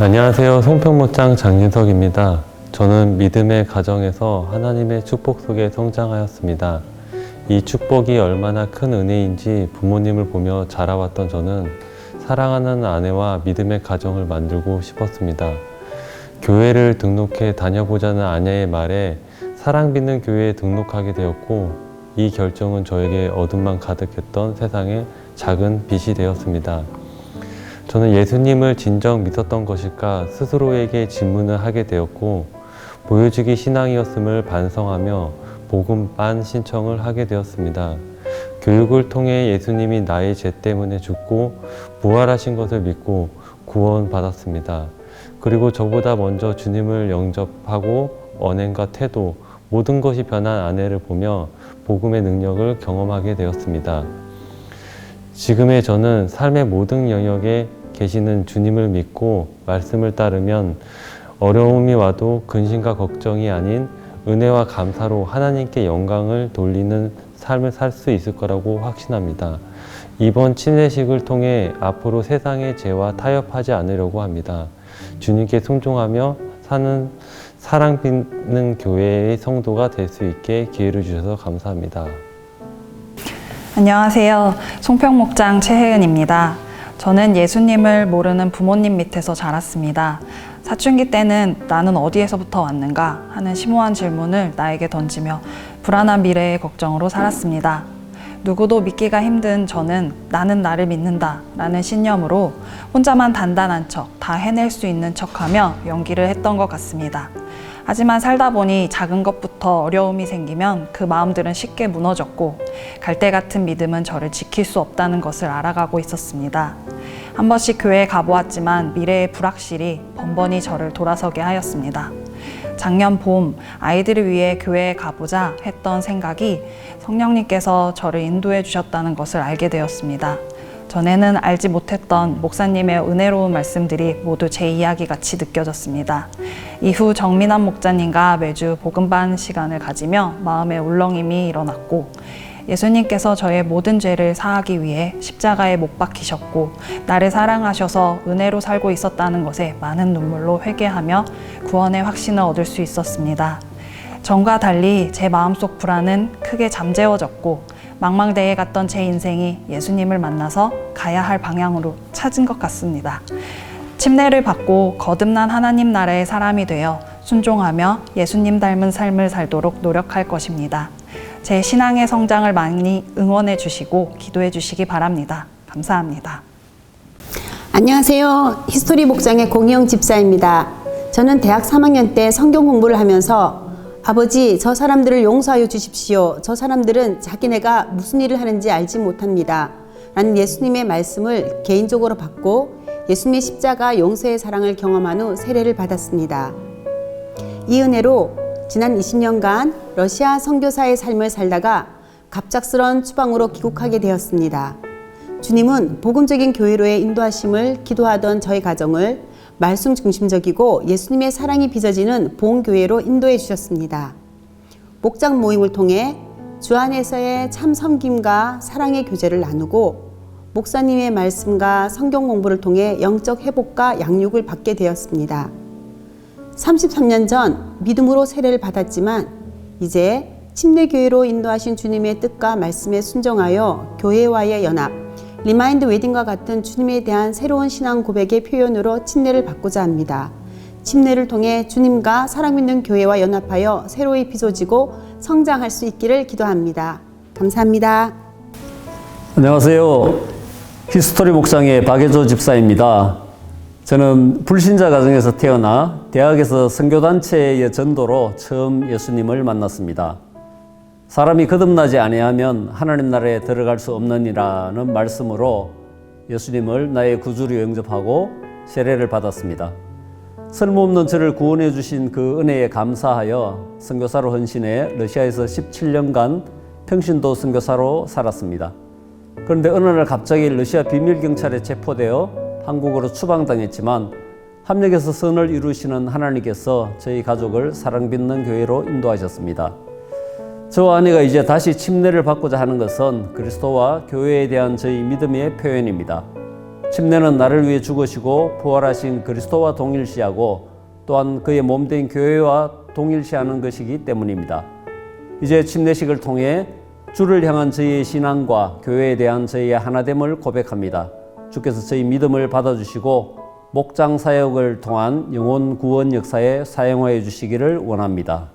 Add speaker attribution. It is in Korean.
Speaker 1: 안녕하세요. 송평목장 장진석입니다. 저는 믿음의 가정에서 하나님의 축복 속에 성장하였습니다. 이 축복이 얼마나 큰 은혜인지 부모님을 보며 자라왔던 저는 사랑하는 아내와 믿음의 가정을 만들고 싶었습니다. 교회를 등록해 다녀보자는 아내의 말에 사랑받는 교회에 등록하게 되었고 이 결정은 저에게 어둠만 가득했던 세상에 작은 빛이 되었습니다. 저는 예수님을 진정 믿었던 것일까 스스로에게 질문을 하게 되었고 보여주기 신앙이었음을 반성하며 복음 반 신청을 하게 되었습니다. 교육을 통해 예수님이 나의 죄 때문에 죽고 부활하신 것을 믿고 구원받았습니다. 그리고 저보다 먼저 주님을 영접하고 언행과 태도 모든 것이 변한 아내를 보며 복음의 능력을 경험하게 되었습니다. 지금의 저는 삶의 모든 영역에 계시는 주님을 믿고 말씀을 따르면 어려움이 와도 근심과 걱정이 아닌 은혜와 감사로 하나님께 영광을 돌리는 삶을 살 수 있을 거라고 확신합니다. 이번 친례식을 통해 앞으로 세상의 죄와 타협하지 않으려고 합니다. 주님께 순종하며 사는 사랑 빚는 교회의 성도가 될 수 있게 기회를 주셔서 감사합니다.
Speaker 2: 안녕하세요. 송평목장 최혜은입니다. 저는 예수님을 모르는 부모님 밑에서 자랐습니다. 사춘기 때는 나는 어디에서부터 왔는가 하는 심오한 질문을 나에게 던지며 불안한 미래의 걱정으로 살았습니다. 누구도 믿기가 힘든 저는 나는 나를 믿는다 라는 신념으로 혼자만 단단한 척, 다 해낼 수 있는 척 하며 연기를 했던 것 같습니다. 하지만 살다 보니 작은 것부터 어려움이 생기면 그 마음들은 쉽게 무너졌고 갈대 같은 믿음은 저를 지킬 수 없다는 것을 알아가고 있었습니다. 한 번씩 교회에 가보았지만 미래의 불확실이 번번이 저를 돌아서게 하였습니다. 작년 봄 아이들을 위해 교회에 가보자 했던 생각이 성령님께서 저를 인도해 주셨다는 것을 알게 되었습니다. 전에는 알지 못했던 목사님의 은혜로운 말씀들이 모두 제 이야기 같이 느껴졌습니다. 이후 정민환 목자님과 매주 복음반 시간을 가지며 마음의 울렁임이 일어났고 예수님께서 저의 모든 죄를 사하기 위해 십자가에 못 박히셨고 나를 사랑하셔서 은혜로 살고 있었다는 것에 많은 눈물로 회개하며 구원의 확신을 얻을 수 있었습니다. 전과 달리 제 마음속 불안은 크게 잠재워졌고 망망대해 갔던 제 인생이 예수님을 만나서 가야 할 방향으로 찾은 것 같습니다. 침례를 받고 거듭난 하나님 나라의 사람이 되어 순종하며 예수님 닮은 삶을 살도록 노력할 것입니다. 제 신앙의 성장을 많이 응원해 주시고 기도해 주시기 바랍니다. 감사합니다.
Speaker 3: 안녕하세요. 히스토리 목장의 공영 집사입니다. 저는 대학 3학년 때 성경 공부를 하면서 아버지, 저 사람들을 용서하여 주십시오. 저 사람들은 자기네가 무슨 일을 하는지 알지 못합니다. 라는 예수님의 말씀을 개인적으로 받고 예수님의 십자가 용서의 사랑을 경험한 후 세례를 받았습니다. 이 은혜로 지난 20년간 러시아 선교사의 삶을 살다가 갑작스런 추방으로 귀국하게 되었습니다. 주님은 복음적인 교회로의 인도하심을 기도하던 저희 가정을 말씀 중심적이고 예수님의 사랑이 빚어지는 봉교회로 인도해 주셨습니다. 목장 모임을 통해 주 안에서의 참 섬김과 사랑의 교제를 나누고 목사님의 말씀과 성경 공부를 통해 영적 회복과 양육을 받게 되었습니다. 33년 전 믿음으로 세례를 받았지만 이제 침례교회로 인도하신 주님의 뜻과 말씀에 순종하여 교회와의 연합, 리마인드 웨딩과 같은 주님에 대한 새로운 신앙 고백의 표현으로 침례를 받고자 합니다. 침례를 통해 주님과 사랑 믿는 교회와 연합하여 새로이 빚어지고 성장할 수 있기를 기도합니다. 감사합니다.
Speaker 4: 안녕하세요. 히스토리 목장의 박예조 집사입니다. 저는 불신자 가정에서 태어나 대학에서 선교단체의 전도로 처음 예수님을 만났습니다. 사람이 거듭나지 아니하면 하나님 나라에 들어갈 수 없느니라는 말씀으로 예수님을 나의 구주로 영접하고 세례를 받았습니다. 쓸모없는 저를 구원해 주신 그 은혜에 감사하여 선교사로 헌신해 러시아에서 17년간 평신도 선교사로 살았습니다. 그런데 어느 날 갑자기 러시아 비밀 경찰에 체포되어 한국으로 추방당했지만 합력해서 선을 이루시는 하나님께서 저희 가족을 사랑받는 교회로 인도하셨습니다. 저와 아내가 이제 다시 침례를 받고자 하는 것은 그리스도와 교회에 대한 저희 믿음의 표현입니다. 침례는 나를 위해 죽으시고 부활하신 그리스도와 동일시하고 또한 그의 몸된 교회와 동일시하는 것이기 때문입니다. 이제 침례식을 통해 주를 향한 저희의 신앙과 교회에 대한 저희의 하나됨을 고백합니다. 주께서 저희 믿음을 받아주시고 목장 사역을 통한 영혼 구원 역사에 사용하여 주시기를 원합니다.